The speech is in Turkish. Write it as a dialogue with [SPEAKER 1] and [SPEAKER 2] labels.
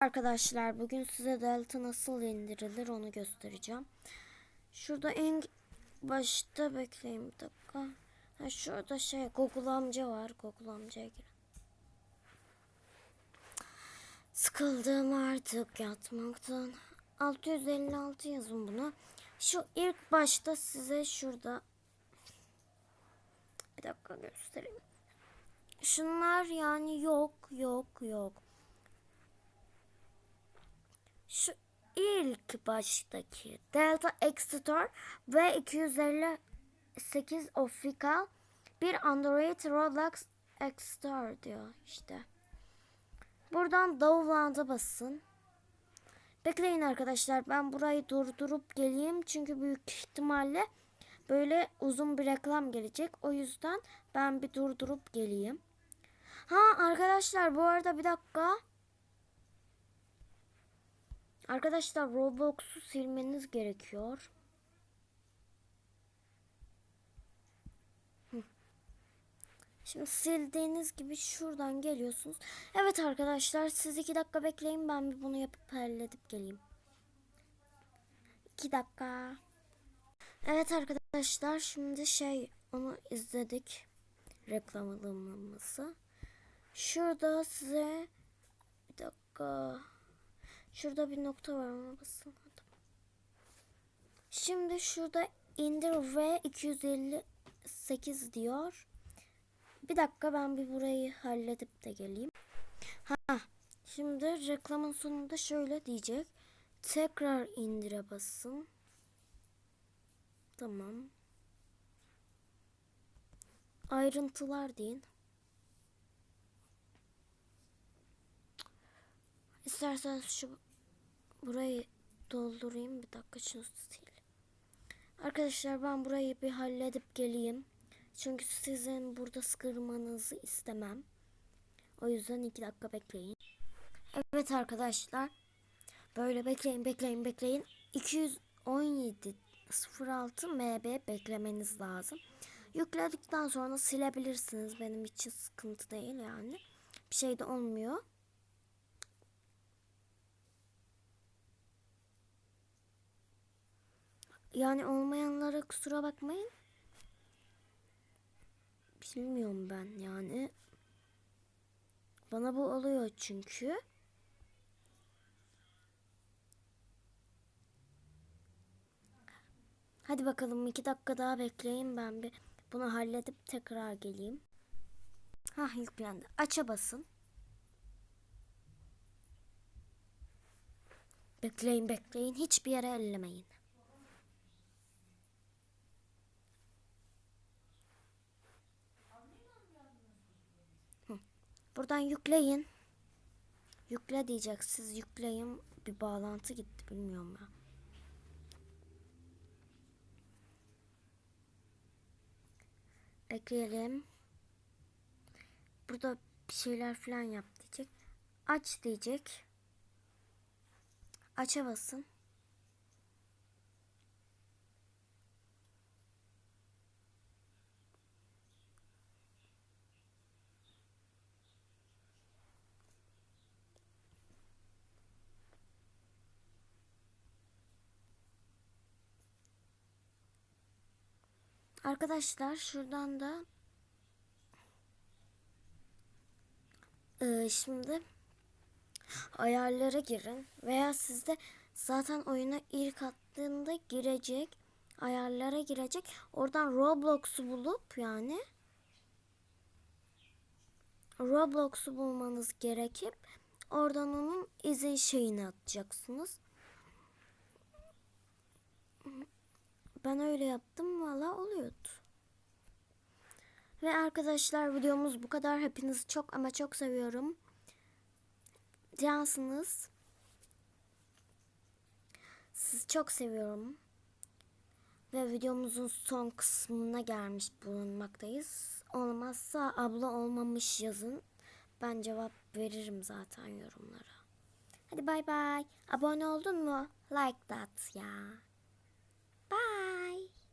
[SPEAKER 1] Arkadaşlar bugün size Delta nasıl indirilir onu göstereceğim. Şurada en başta bekleyin bir dakika. Ha, şurada şey Google amca var. Google amcaya girin. Sıkıldım artık yatmaktan. 656 yazın bunu. Şu ilk başta size şurada bir dakika göstereyim. Şunlar yani yok yok yok. Şu ilk baştaki Delta Exeter ve 258 Official bir Android Roblox Exeter diyor işte. Buradan download'a basın. Bekleyin arkadaşlar ben burayı durdurup geleyim çünkü büyük ihtimalle böyle uzun bir reklam gelecek. O yüzden ben bir durdurup geleyim. Ha arkadaşlar bu arada bir dakika. Arkadaşlar Roblox'u silmeniz gerekiyor. Şimdi sildiğiniz gibi şuradan geliyorsunuz. Evet arkadaşlar siz iki dakika bekleyin ben bir bunu yapıp halledip geleyim. İki dakika. Evet arkadaşlar şimdi şey onu izledik. Reklamımızı. Şurada size bir dakika. Şurada bir nokta var ona basın. Şimdi şurada indir ve 258 diyor. Bir dakika ben bir burayı halledip de geleyim. Ha, şimdi reklamın sonunda şöyle diyecek. Tekrar indire basın. Tamam. Ayrıntılar deyin. İsterseniz şu burayı doldurayım. Bir dakika şunu sil. Arkadaşlar ben burayı bir halledip geleyim. Çünkü sizin burada sıkılmanızı istemem. O yüzden iki dakika bekleyin. Evet arkadaşlar. Böyle bekleyin bekleyin bekleyin. 217 06 MB beklemeniz lazım. Yükledikten sonra silebilirsiniz. Benim için sıkıntı değil yani. Bir şey de olmuyor. Yani olmayanlara kusura bakmayın. Bilmiyorum ben yani. Bana bu oluyor çünkü. Hadi bakalım iki dakika daha bekleyin ben bir bunu halledip tekrar geleyim. Hah yüklendi. Aça basın. Bekleyin bekleyin hiçbir yere ellemeyin. Buradan yükleyin. Yükle diyecek. Siz yükleyin. Bir bağlantı gitti bilmiyorum ya. Bekleyelim. Burada bir şeyler falan yap diyecek. Aç diyecek. Aça basın. Arkadaşlar şuradan da Ee, şimdi ayarlara girin veya sizde zaten oyuna ilk attığında girecek ayarlara girecek oradan Roblox'u bulup yani Roblox'u bulmanız gerekip oradan onun izin şeyini atacaksınız. Ben öyle yaptım valla oluyordu. Ve arkadaşlar videomuz bu kadar. Hepinizi çok ama çok seviyorum. Cansınız. Sizi çok seviyorum. Ve videomuzun son kısmına gelmiş bulunmaktayız. Olmazsa abla olmamış yazın. Ben cevap veririm zaten yorumlara. Hadi bay bay. Abone oldun mu? Like that ya. Bye.